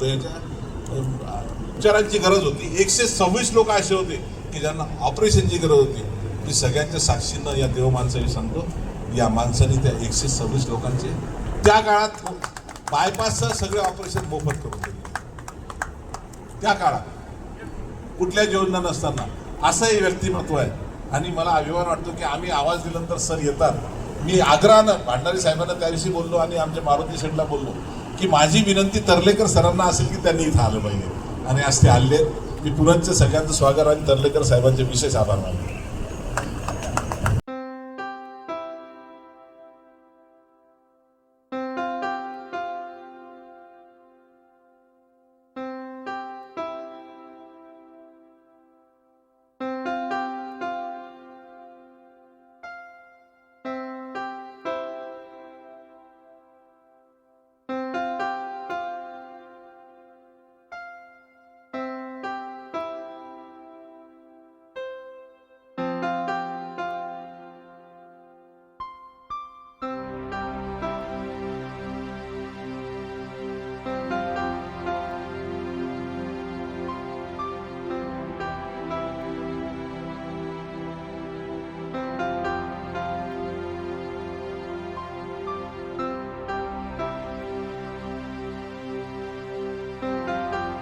होतं याच्या उपचारांची गरज होती. एकशे सव्वीस लोक असे होते की ज्यांना ऑपरेशनची गरज होती. मी सगळ्यांच्या साक्षीनं या देव माणसाने सांगतो या माणसाने त्या एकशे सव्वीस लोकांचे त्या काळात बायपासचं सगळे ऑपरेशन मोफत करून दिले. त्या काळात कुठल्याच योजना नसताना असंही व्यक्तिमत्व आहे. आणि मला अभिमान वाटतो की आम्ही आवाज दिल्यानंतर सर येतात. मी आग्रहानं भांडारी साहेबांना त्या दिवशी बोललो आणि आमच्या मारुती शेठला बोललो. की माझी विनंती तरलेकर सरांना असेल की त्यांनी इथं आलं पाहिजे. आणि आज ते आले मी पुरणचे सगळ्यांचं स्वागत आणि तरलेकर साहेबांचे विशेष आभार मानतो.